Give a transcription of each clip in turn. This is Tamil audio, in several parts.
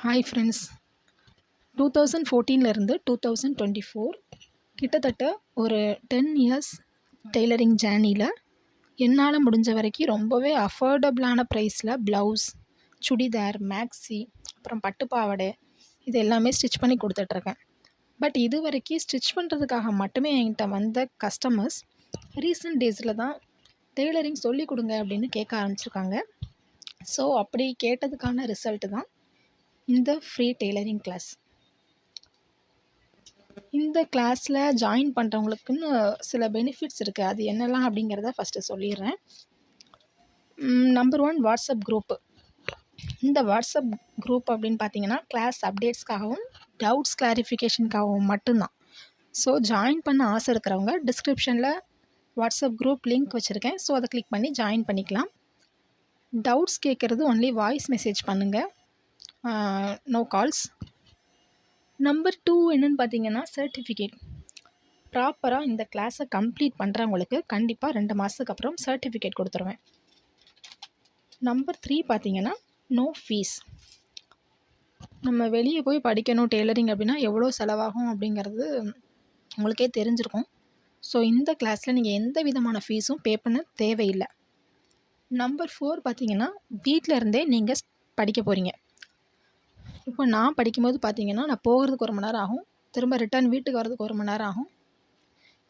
ஹாய் ஃப்ரெண்ட்ஸ் டூ தௌசண்ட் ஃபோர்டீன்லேருந்து டூ தௌசண்ட் டுவெண்ட்டி ஃபோர் கிட்டத்தட்ட ஒரு டென் இயர்ஸ் டெய்லரிங் ஜேர்னியில் என்னால் முடிஞ்ச வரைக்கும் ரொம்பவே அஃபோர்டபுளான ப்ரைஸில் ப்ளவுஸ் சுடிதார் மேக்ஸி அப்புறம் பட்டு பாவாடை இது எல்லாமே ஸ்டிச் பண்ணி கொடுத்துட்ருக்கேன். பட் இது வரைக்கும் ஸ்டிச் பண்ணுறதுக்காக மட்டுமே என்கிட்ட வந்த கஸ்டமர்ஸ் ரீசெண்ட் டேஸில் தான் டெய்லரிங் சொல்லிக் கொடுங்க அப்படின்னு கேட்க ஆரம்பிச்சிருக்காங்க. ஸோ அப்படி கேட்டதுக்கான ரிசல்ட்டு தான் இந்த ஃப்ரீ டெய்லரிங் கிளாஸ் இந்த கிளாஸில் ஜாயின் பண்ணுறவங்களுக்குன்னு சில பெனிஃபிட்ஸ் இருக்குது அது என்னெல்லாம் அப்படிங்கிறத ஃபஸ்ட்டு சொல்லிடுறேன். நம்பர் ஒன் வாட்ஸ்அப் குரூப்பு இந்த வாட்ஸ்அப் குரூப் அப்படின்னு பார்த்தீங்கன்னா கிளாஸ் அப்டேட்ஸ்க்காகவும் டவுட்ஸ் கிளாரிஃபிகேஷனுக்காகவும் மட்டும்தான். ஸோ ஜாயின் பண்ண ஆசை இருக்கிறவங்க டிஸ்கிரிப்ஷனில் வாட்ஸ்அப் குரூப் லிங்க் வச்சுருக்கேன். ஸோ அதை கிளிக் பண்ணி ஜாயின் பண்ணிக்கலாம். டவுட்ஸ் கேட்குறது ஒன்லி வாய்ஸ் மெசேஜ் பண்ணுங்கள் நோ கால்ஸ் நம்பர் டூ என்னென்னு பார்த்தீங்கன்னா சர்டிஃபிகேட் ப்ராப்பராக இந்த கிளாஸை கம்ப்ளீட் பண்ணுறவங்களுக்கு கண்டிப்பாக ரெண்டு மாதத்துக்கு அப்புறம் சர்டிஃபிகேட் கொடுத்துருவேன். நம்பர் த்ரீ பார்த்தீங்கன்னா நோ ஃபீஸ் நம்ம வெளியே போய் படிக்கணும் டெய்லரிங் அப்படின்னா எவ்வளோ செலவாகும் அப்படிங்கிறது உங்களுக்கே தெரிஞ்சிருக்கும். ஸோ இந்த கிளாஸில் நீங்கள் எந்த விதமான ஃபீஸும் பே பண்ண தேவையில்லை. நம்பர் ஃபோர் பார்த்தீங்கன்னா வீட்டில் இருந்தே நீங்கள் படிக்க போகிறீங்க இப்போ நான் படிக்கும்போது பார்த்தீங்கன்னா நான் போகிறதுக்கு ஒரு மணி நேரம் ஆகும். திரும்ப ரிட்டர்ன் வீட்டுக்கு வரதுக்கு ஒரு மணி நேரம் ஆகும்.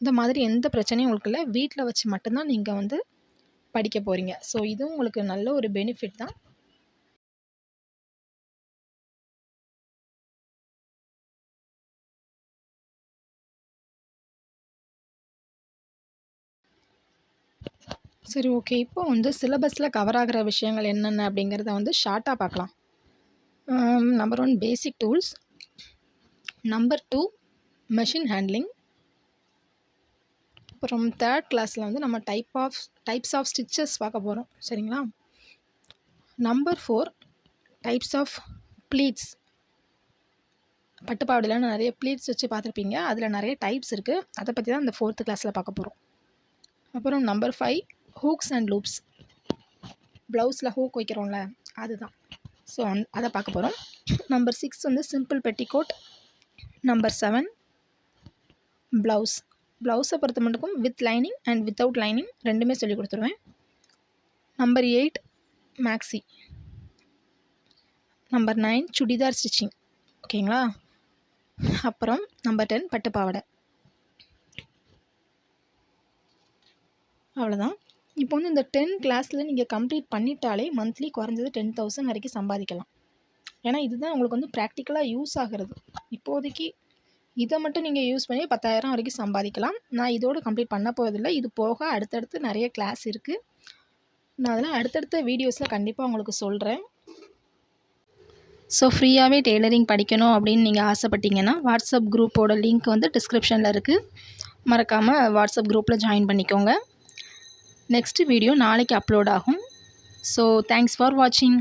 இந்த மாதிரி எந்த பிரச்சனையும் உங்களுக்கு இல்லை. வீட்டில் வச்சு மட்டும்தான் நீங்கள் வந்து படிக்க போகிறீங்க ஸோ இதுவும் உங்களுக்கு நல்ல ஒரு பெனிஃபிட் தான். சரி ஓகே இப்போ வந்து சிலபஸில் கவர் ஆகிற விஷயங்கள் என்னென்ன அப்படிங்கிறத வந்து ஷார்ட்டாக பார்க்கலாம். Number one basic tools number two machine handling அப்புறம் தேர்ட் கிளாஸில் வந்து நம்ம type of types of stitches பார்க்க போகிறோம் சரிங்களா? Number four types of pleats பட்டுப்பாவடையில் நிறைய ப்ளீட்ஸ் வச்சு பார்த்துருப்பீங்க. அதில் நிறைய டைப்ஸ் இருக்குது அதை பற்றி தான் இந்த ஃபோர்த்து கிளாஸில் பார்க்க போகிறோம் அப்புறம் number five hooks and loops ப்ளவுஸில் ஹூக் வைக்கிறோம்ல அதுதான். ஸோ அந் அதை பார்க்க போகிறோம் நம்பர் சிக்ஸ் வந்து simple petticoat number seven blouse ப்ளவுஸை பொறுத்த மட்டுக்கும் with lining and without lining ரெண்டுமே சொல்லி கொடுத்துருவேன். Number eight maxi number nine churidar stitching ஓகேங்களா அப்புறம் நம்பர் டென் பட்டுப்பாவடை. அவ்வளோதான் இப்போ வந்து இந்த டென் கிளாஸில் நீங்கள் கம்ப்ளீட் பண்ணிட்டாலே மந்த்லி குறைஞ்சது டென் தௌசண்ட் வரைக்கும் சம்பாதிக்கலாம். ஏன்னா இதுதான் உங்களுக்கு வந்து ப்ராக்டிக்கலாக யூஸ் ஆகிறது. இப்போதைக்கு இதை மட்டும் நீங்கள் யூஸ் பண்ணி பத்தாயிரம் வரைக்கும் சம்பாதிக்கலாம். நான் இதோடு கம்ப்ளீட் பண்ண போவதில்லை இது போக அடுத்தடுத்து நிறைய கிளாஸ் இருக்குது நான் அதெல்லாம் அடுத்தடுத்த வீடியோஸில் கண்டிப்பாக உங்களுக்கு சொல்கிறேன் ஸோ ஃப்ரீயாகவே டெய்லரிங் படிக்கணும் அப்படின்னு நீங்கள் ஆசைப்பட்டீங்கன்னா வாட்ஸ்அப் குரூப்போட லிங்க் வந்து டிஸ்கிரிப்ஷனில் இருக்குது மறக்காமல் வாட்ஸ்அப் குரூப்பில் ஜாயின் பண்ணிக்கோங்க. நெக்ஸ்ட் வீடியோ நாளைக்கு அப்லோட் ஆகும். ஸோ தேங்க்ஸ் ஃபார் வாட்சிங்